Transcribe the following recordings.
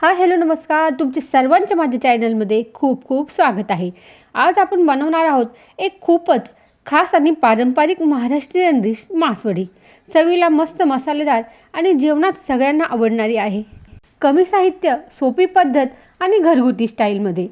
हा हॅलो नमस्कार. तुमचे सर्वांच्या माझ्या चॅनलमध्ये खूप खूप स्वागत आहे. आज आपण बनवणार आहोत एक खूपच खास आणि पारंपरिक महाराष्ट्रीयन डिश मासवडी. चवीला मस्त मसालेदार आणि जेवणात सगळ्यांना आवडणारी आहे. कमी साहित्य सोपी पद्धत आणि घरगुती स्टाईलमध्ये.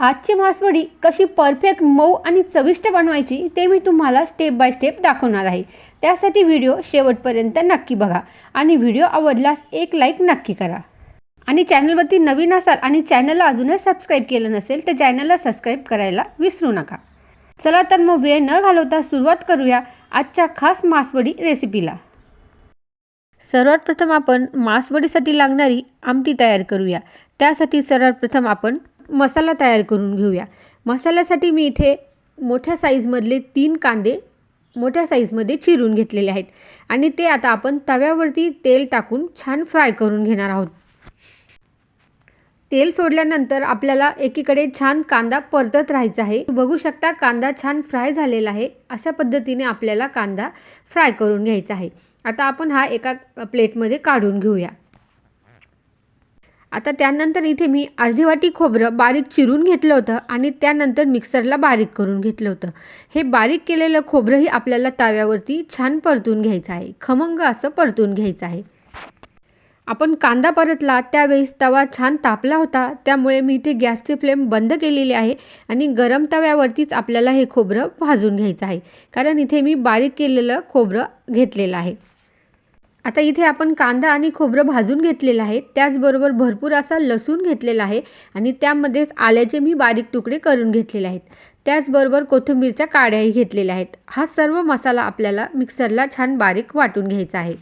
आजची मासवडी कशी परफेक्ट मऊ आणि चविष्ट बनवायची ते मी तुम्हाला स्टेप बाय स्टेप दाखवणार आहे. त्यासाठी व्हिडिओ शेवटपर्यंत नक्की बघा आणि व्हिडिओ आवडल्यास एक लाईक नक्की करा. आणि चॅनलवरती नवीन असाल आणि चॅनलला अजूनही सबस्क्राईब केलं नसेल तर चॅनलला सबस्क्राईब करायला विसरू नका. चला तर मग वेळ न घालवता सुरुवात करूया आजच्या खास मासवडी रेसिपीला सर्वात प्रथम आपण मासवडीसाठी लागणारी आमटी तयार करूया. त्यासाठी सर्वात प्रथम आपण मसाला तयार करून घेऊया. मसाल्यासाठी मी इथे मोठ्या साईजमधले तीन कांदे मोठ्या साईजमध्ये चिरून घेतलेले आहेत. आणि ते आता आपण तव्यावरती तेल टाकून छान फ्राय करून घेणार आहोत. तेल सोडल्यानंतर आपल्याला एकीकडे छान कांदा परतत राहायचा आहे. बघू शकता कांदा छान फ्राय झालेला आहे. अशा पद्धतीने आपल्याला कांदा फ्राय करून घ्यायचा आहे. आता आपण हा एका प्लेटमध्ये काढून घेऊया. आता त्यानंतर इथे मी अर्धी वाटी खोबरं बारीक चिरून घेतलं होतं आणि त्यानंतर मिक्सरला बारीक करून घेतलं होतं. हे बारीक केलेलं खोबरंही आपल्याला तव्यावरती छान परतून घ्यायचं आहे. खमंग असं परतून घ्यायचं आहे. आपण कांदा परतला त्यावेळेस तवा छान तापला होता. त्यामुळे मी इथे गॅसची फ्लेम बंद केलेली आहे आणि गरम तव्यावरतीच आपल्याला हे खोबरं भाजून घ्यायचं आहे. कारण इथे मी बारीक केलेलं खोबरं घेतलेलं आहे. आता इथे आपण कांदा आणि खोबरं भाजून घेतलेलं आहे. त्याचबरोबर भरपूर असा लसूण घेतलेला आहे आणि त्यामध्येच आल्याचे मी बारीक तुकडे करून घेतलेले आहेत. त्याचबरोबर कोथिंबीरच्या काड्याही घेतलेल्या आहेत. हा सर्व मसाला आपल्याला मिक्सरला छान बारीक वाटून घ्यायचा आहे.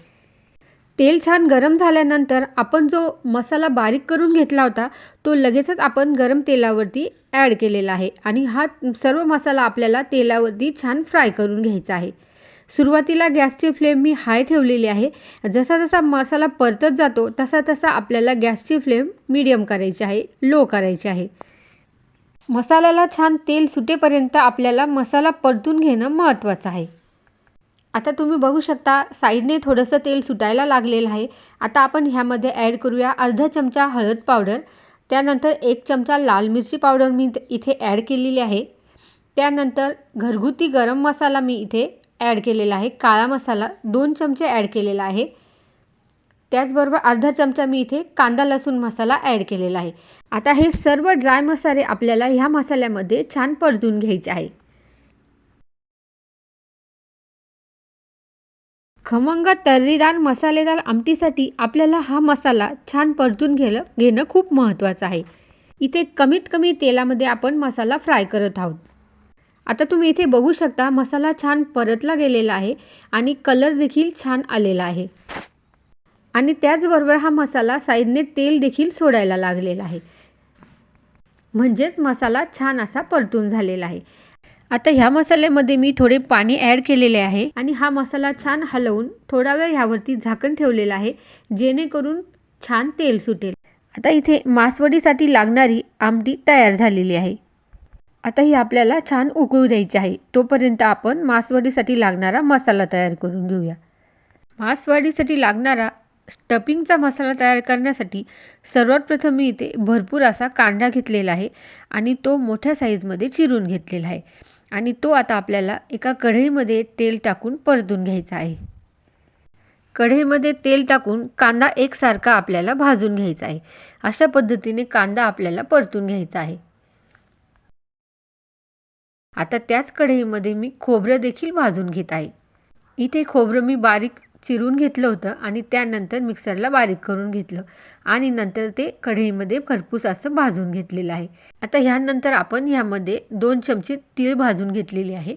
तेल छान गरम झाल्यानंतर आपण जो मसाला बारीक करून घेतला होता तो लगेचच आपण गरम तेलावरती ॲड केलेला आहे. आणि हा सर्व मसाला आपल्याला तेलावरती छान फ्राय करून घ्यायचा आहे. सुरुवातीला गॅसची फ्लेम मी हाय ठेवलेली आहे. जसा जसा मसाला परतत जातो तसा तसा आपल्याला गॅसची फ्लेम मीडियम करायची आहे लो करायची आहे. मसाल्याला छान तेल सुटेपर्यंत आपल्याला मसाला परतून घेणं महत्त्वाचं आहे. आता तुम्ही बघू शकता साईडने थोडंसं तेल सुटायला लागलेलं आहे. आता आपण ह्यामध्ये ॲड करूया अर्धा चमचा हळद पावडर. त्यानंतर एक चमचा लाल मिरची पावडर मी इथे ॲड केलेली आहे. त्यानंतर घरगुती गरम मसाला मी इथे ॲड केलेला आहे. काळा मसाला दोन चमचे ॲड केलेला आहे. त्याचबरोबर अर्धा चमचा मी इथे कांदा लसूण मसाला ॲड केलेला आहे. आता हे सर्व ड्राय मसाले आपल्याला ह्या मसाल्यामध्ये छान परतून घ्यायचे आहे. खमंग तर्रीदार मसालेदार आमटीसाठी आपल्याला हा मसाला छान परतून घेलं घेणं खूप महत्त्वाचं आहे. इथे कमीत कमी तेलामध्ये आपण मसाला फ्राय करत आहोत. आता तुम्ही इथे बघू शकता मसाला छान परतला गेलेला आहे आणि कलर देखील छान आलेला आहे. आणि त्याचबरोबर हा मसाला साईडने तेल देखील सोडायला लागलेला आहे. म्हणजेच मसाला छान असा परतून झालेला आहे. आता ह्या मसाल्यामध्ये मी थोडे पाणी ॲड केलेले आहे आणि हा मसाला छान हलवून थोडा वेळ ह्यावरती झाकण ठेवलेला आहे जेणेकरून छान तेल सुटेल. आता इथे मासवडीसाठी लागणारी आमटी तयार झालेली आहे. आता ही आपल्याला छान उकळू द्यायची आहे. तोपर्यंत आपण मासवडीसाठी लागणारा मसाला तयार करून घेऊया. मासवाडीसाठी लागणारा स्टफिंगचा मसाला तयार करण्यासाठी सर्वात प्रथम मी इथे भरपूर असा कांदा घेतलेला आहे आणि तो मोठ्या साईजमध्ये चिरून घेतलेला आहे. आणि तो आता आपल्याला एका कढईमध्ये तेल टाकून परतून घ्यायचा आहे. कढईमध्ये तेल टाकून कांदा एकसारखा आपल्याला भाजून घ्यायचा आहे. अशा पद्धतीने कांदा आपल्याला परतून घ्यायचा आहे. आता त्याच कढईमध्ये मी खोबरं देखील भाजून घेत आहे. इथे खोबरं मी बारीक चिरून घेतलं होतं आणि त्यानंतर मिक्सरला बारीक करून घेतलं आणि नंतर ते कढईमध्ये खरपूस असं भाजून घेतलेलं आहे. आता ह्यानंतर आपण ह्यामध्ये दोन चमचे तीळ भाजून घेतलेले आहे.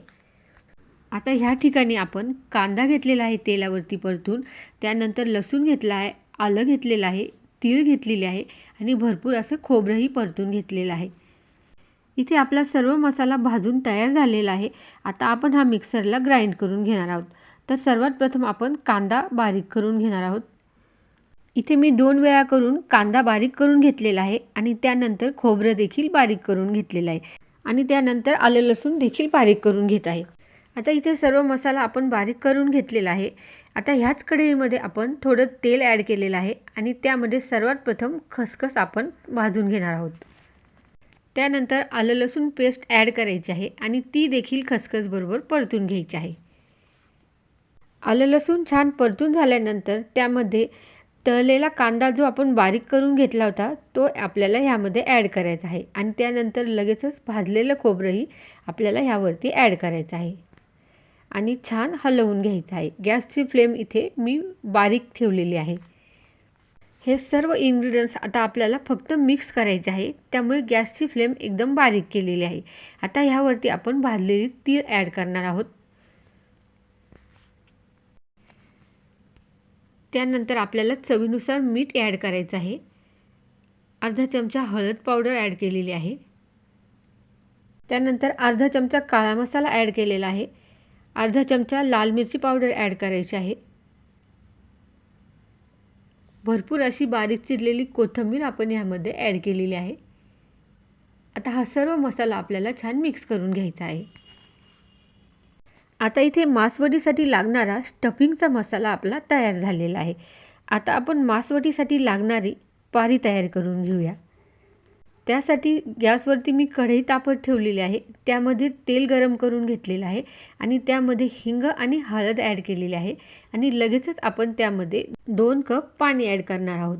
आता ह्या ठिकाणी आपण कांदा घेतलेला आहे तेलावरती परतून. त्यानंतर लसूण घेतला आहे आलं घेतलेलं आहे तीळ घेतलेले आहे आणि भरपूर असं खोबरंही परतून घेतलेलं आहे. इथे आपला सर्व मसाला भाजून तयार झालेला आहे. आता आपण हा मिक्सरला ग्राइंड करून घेणार आहोत. तर सर्वात प्रथम आपण कांदा बारीक करून घेणार आहोत. इथे मी दोन वेळा करून कांदा बारीक करून घेतलेला आहे आणि त्यानंतर खोबरं देखील बारीक करून घेतलेलं आहे आणि त्यानंतर आलं लसूण देखील बारीक करून घेत आहे. आता इथे सर्व मसाला आपण बारीक करून घेतलेला आहे. आता ह्याच कढईमध्ये आपण थोडं तेल ॲड केलेलं आहे आणि त्यामध्ये सर्वात प्रथम खसखस आपण भाजून घेणार आहोत. त्यानंतर आलं लसूण पेस्ट ॲड करायची आहे आणि ती देखील खसखसबरोबर परतून घ्यायची आहे. आलं लसूण छान परतून झाल्यानंतर त्यामध्ये तळलेला कांदा जो आपण बारीक करून घेतला होता तो आपल्याला ह्यामध्ये ॲड करायचा आहे. आणि त्यानंतर लगेचच भाजलेलं खोबरंही आपल्याला ह्यावरती ॲड करायचं आहे. आणि छान हलवून घ्यायचं आहे. गॅसची फ्लेम इथे मी बारीक ठेवलेली आहे. हे सर्व इन्ग्रेडियंट्स आता आपल्याला फक्त मिक्स करायचे आहे. त्यामुळे गॅसची फ्लेम एकदम बारीक केलेली आहे. आता ह्यावरती आपण भाजलेली तीळ ॲड करणार आहोत. त्यानंतर आपल्याला चवीनुसार मीठ ॲड करायचं आहे. अर्धा चमचा हळद पावडर ॲड केलेली आहे. त्यानंतर अर्धा चमचा काळा मसाला ॲड केलेला आहे. अर्धा चमचा लाल मिरची पावडर ॲड करायची आहे. भरपूर अशी बारीक चिरलेली कोथिंबीर आपण ह्यामध्ये ॲड केलेली आहे. आता हा सर्व मसाला आपल्याला छान मिक्स करून घ्यायचा आहे. आता इथे मासवडीसाठी लागणारा स्टफिंगचा मसाला आपला तयार झालेला आहे. आता आपण मासवडीसाठी लागणारी पारी तयार करून घेऊया. त्यासाठी गॅसवरती मी कढई तापत ठेवलेली आहे. त्यामध्ये तेल गरम करून घेतलेलं आहे आणि त्यामध्ये हिंग आणि हळद ॲड केलेली आहे. आणि लगेचच आपण त्यामध्ये दोन कप पाणी ॲड करणार आहोत.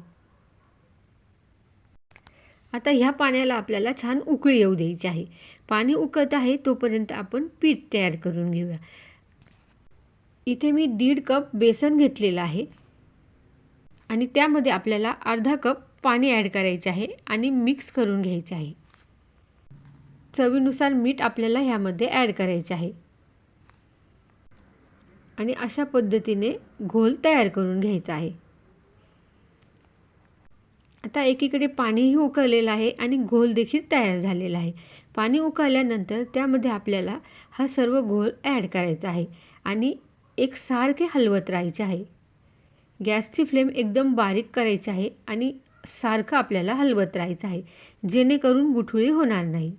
आता ह्या पाण्याला आपल्याला छान उकळी येऊ द्यायची आहे. पाणी उकळत आहे तोपर्यंत आपण पीठ तयार करून घेऊया. इथे मी दीड कप बेसन घेतलेलं आहे. आणि त्यामध्ये आपल्याला अर्धा कप पाणी ॲड करायचे आहे आणि मिक्स करून घ्यायचे आहे. चवीनुसार मीठ आपल्याला ह्यामध्ये ॲड करायचे आहे. आणि अशा पद्धतीने घोल तयार करून घ्यायचा आहे. आता एकीकडे पाणीही उकळलेलं आहे आणि घोल देखील तयार झालेला आहे. पाणी उकळल्यानंतर त्यामध्ये आपल्याला हा सर्व घोल ॲड करायचा आहे आणि एक सारखे हलवत राहायचे आहे. गॅसची फ्लेम एकदम बारीक करायची आहे आणि सारखं आपल्याला हलवत राहायचं आहे जेणेकरून गुठळी होणार नाही.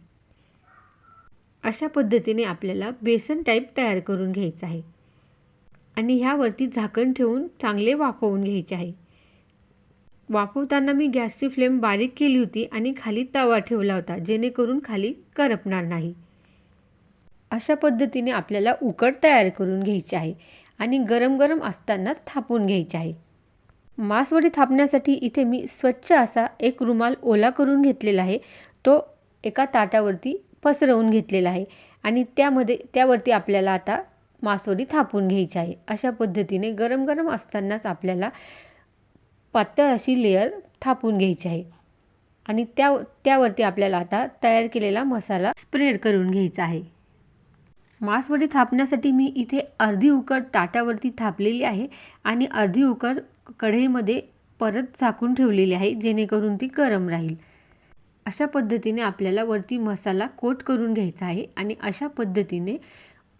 अशा पद्धतीने आपल्याला बेसन टाईप तयार करून घ्यायचं आहे आणि ह्यावरती झाकण ठेवून चांगले वाफवून घ्यायचे आहे. वाफवताना मी गॅसची फ्लेम बारीक केली होती आणि खाली तवा ठेवला होता जेणेकरून खाली करपणार नाही. अशा पद्धतीने आपल्याला उकड तयार करून घ्यायची आहे आणि गरम गरम असतानाच थापून घ्यायचे आहे. मासवडी थापण्यासाठी इथे मी स्वच्छ असा एक रुमाल ओला करून घेतलेला आहे. तो एका ताटावरती पसरवून घेतलेला आहे आणि त्यामध्ये त्यावरती आपल्याला आता मासवडी थापून घ्यायची आहे. अशा पद्धतीने गरम गरम असतानाच आपल्याला पातळ अशी लेअर थापून घ्यायची आहे. आणि त्या त्यावरती आपल्याला आता तयार केलेला मसाला स्प्रेड करून घ्यायचा आहे. मासवडी थापण्यासाठी मी इथे अर्धी उकड ताटावरती थापलेली आहे आणि अर्धी उकड कढईमध्ये परत झाकून ठेवलेली आहे जेणेकरून ती गरम राहील. अशा पद्धतीने आपल्याला वरती मसाला कोट करून घ्यायचा आहे आणि अशा पद्धतीने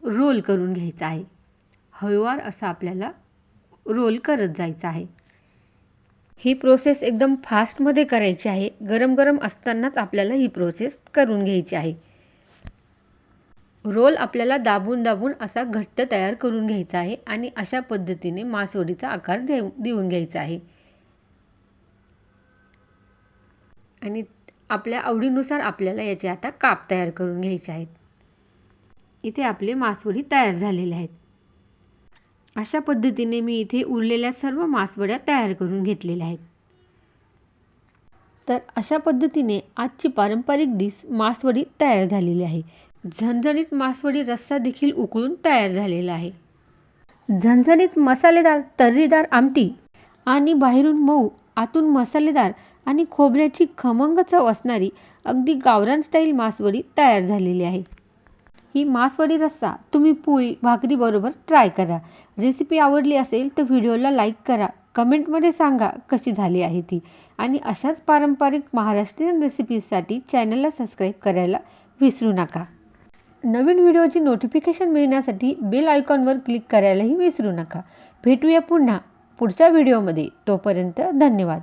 रोल करून घ्यायचा आहे. हळूवार असा आपल्याला रोल करत जायचं आहे. ही प्रोसेस एकदम फास्टमध्ये करायची आहे. गरम गरम असतानाच आपल्याला ही प्रोसेस करून घ्यायची आहे. रोल आपल्याला दाबून दाबून असा घट्ट तयार करून घ्यायचा आहे आणि अशा पद्धतीने मासवडीचा आकार देऊ देऊन घ्यायचा आहे. आणि आपल्या आवडीनुसार आपल्याला याचे आता काप तयार करून घ्यायचे आहेत. इथे आपले मासवडी तयार झालेले आहेत. अशा पद्धतीने मी इथे उरलेल्या सर्व मासवड्या तयार करून घेतलेल्या आहेत. तर अशा पद्धतीने आजची पारंपरिक डिश मासवडी तयार झालेली आहे. झणझणीत मासवडी रस्सा देखील उकळून तयार झालेला आहे. झणझणीत मसालेदार तर्रीदार आमटी आणि बाहेरून मऊ आतून मसालेदार आणि खोबऱ्याची खमंग चव असणारी अगदी गावरान स्टाईल मासवडी तयार झालेली आहे. ही मासवडी रस्सा. तुम्ही पोळी भाकरीबरोबर ट्राय करा. रेसिपी आवडली असेल तर व्हिडिओला लाईक करा. कमेंटमध्ये सांगा कशी झाली आहे ती. आणि अशाच पारंपरिक महाराष्ट्रीयन रेसिपीजसाठी चॅनलला सबस्क्राईब करायला विसरू नका. नवीन व्हिडिओची नोटिफिकेशन मिळण्यासाठी बेल आयकॉनवर क्लिक करायलाही विसरू नका. भेटूया पुन्हा पुढच्या व्हिडिओमध्ये तोपर्यंत धन्यवाद.